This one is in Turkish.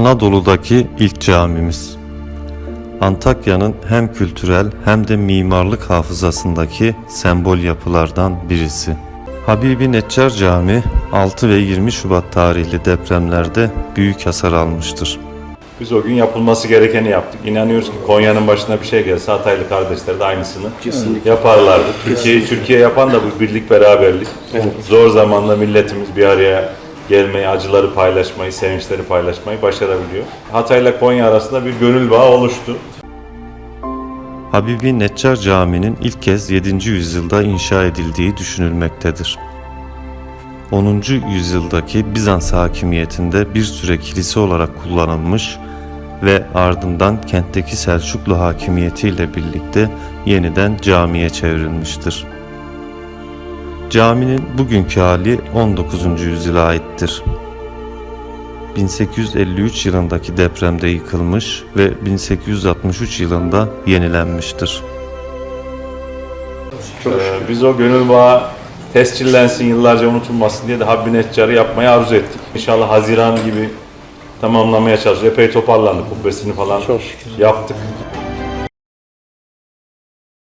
Anadolu'daki ilk camimiz. Antakya'nın hem kültürel hem de mimarlık hafızasındaki sembol yapılardan birisi. Habibi Neccar Camii 6 ve 20 Şubat tarihli depremlerde büyük hasar almıştır. Biz o gün yapılması gerekeni yaptık. İnanıyoruz ki Konya'nın başına bir şey gelse Hataylı kardeşler de aynısını yaparlardı. Türkiye'yi Türkiye yapan da bu birlik beraberlik. Zor zamanda milletimiz bir araya gelmeyi, acıları paylaşmayı, sevinçleri paylaşmayı başarabiliyor. Hatay ile Konya arasında bir gönül bağı oluştu. Habibi Neccar Camii'nin ilk kez 7. yüzyılda inşa edildiği düşünülmektedir. 10. yüzyıldaki Bizans hakimiyetinde bir süre kilise olarak kullanılmış ve ardından kentteki Selçuklu hakimiyetiyle birlikte yeniden camiye çevrilmiştir. Caminin bugünkü hali 19. yüzyıla aittir. 1853 yılındaki depremde yıkılmış ve 1863 yılında yenilenmiştir. Ee, biz o gönül bağı tescillensin, yıllarca unutulmasın diye de Habbi Neccar'ı yapmayı arzu ettik. İnşallah Haziran gibi tamamlamaya çalışıyoruz. Epey toparlandık, kubbesini falan yaptık.